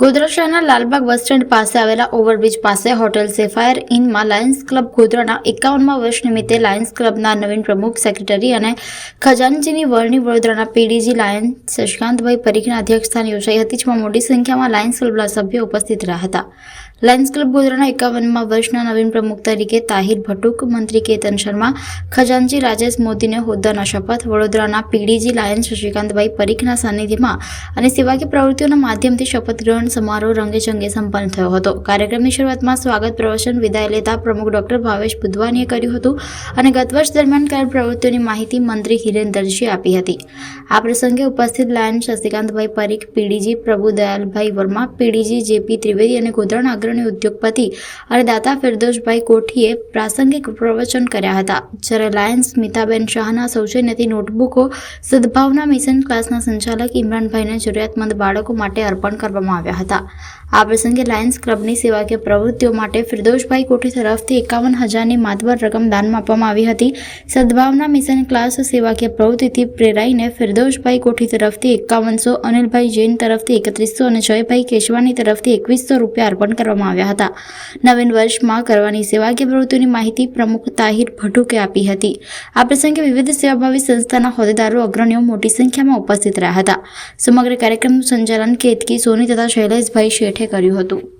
ગોધરા શહેરના Lalbaug bus stand પાસે આવેલા ઓવરબ્રિજ પાસે હોટેલ સેફાયર ઇનમાં લાયન્સ ક્લબ ગોધરાના એકાવનમાં વર્ષ નિમિત્તે લાયન્સ ક્લબના નવીન પ્રમુખ, સેક્રેટરી અને ખજાનચીની વરણી વડોદરાના પીડીજી લાયન્સ શશિકાંતભાઈ પરીખના અધ્યક્ષસ્થાને યોજાઈ હતી, જેમાં મોટી સંખ્યામાં લાયન્સ ક્લબના સભ્યો ઉપસ્થિત રહ્યા હતા. લાયન્સ ક્લબ ગોધરાના એકાવનમાં વર્ષના નવીન પ્રમુખ તરીકે તાહિર ભટુક, મંત્રી કેતન શર્મા, ખજાનચી રાજેશ મોદીને હોદ્દાના શપથ, વડોદરાના પીડીજી લાયન્સ શશિકાંતભાઈ પરીખના સાનિધ્યમાં અને સેવાકીય પ્રવૃત્તિઓના માધ્યમથી શપથ ગ્રહણ સમારોહ રંગેચંગે સંપન્ન થયો હતો. કાર્યક્રમની શરૂઆતમાં સ્વાગત પ્રવચન વિદાય લેતા પ્રમુખ ડોક્ટર ભાવેશ બુધવાનીએ કર્યું હતું અને ગત વર્ષ દરમિયાન કરેલ પ્રવૃત્તિઓની માહિતી મંત્રી હિરેન દરજીએ આપી હતી. આ પ્રસંગે ઉપસ્થિત lions Shashikantbhai Parikh, PDG Prabhudayalbhai Verma, PDG JP Trivedi અને ગોધરાના અગ્રણી ઉદ્યોગપતિ અને દાતા ફિરદોશભાઈ કોઠીએ પ્રાસંગિક પ્રવચન કર્યા હતા. જ્યારે લાયન્સ સ્મિતાબેન શાહના સૌજન્યથી નોટબુકો, સદભાવના મિશન ક્લાસના સંચાલક ઇમરાનભાઈને જરૂરિયાતમંદ બાળકો માટે અર્પણ કરવામાં આવ્યા હતા આ પ્રસંગે લાયન્સ ક્લબની સેવાકીય પ્રવૃત્તિઓ માટે ફિરદોશભાઈ કોઠી તરફથી એકાવન હજારની માતબર રકમ દાનમાં આપવામાં આવી હતી. સદભાવના મિશન ક્લાસ સેવાકીય પ્રવૃત્તિથી પ્રેરાઈને ફિરદોશભાઈ કોઠી તરફથી એકાવનસો, અનિલભાઈ જૈન તરફથી એકત્રીસો અને જયભાઈ કેશવાની તરફથી એકવીસો રૂપિયા અર્પણ કરવામાં આવ્યા હતા. નવીન વર્ષમાં કરવાની સેવાકીય પ્રવૃત્તિઓની માહિતી પ્રમુખ તાહિર ભટુકે આપી હતી. આ પ્રસંગે વિવિધ સેવાભાવી સંસ્થાના હોદ્દેદારો, અગ્રણીઓ મોટી સંખ્યામાં ઉપસ્થિત રહ્યા હતા. સમગ્ર કાર્યક્રમનું સંચાલન કેતકી સોની તથા શૈલેષભાઈ શેઠે કર્યું હતું.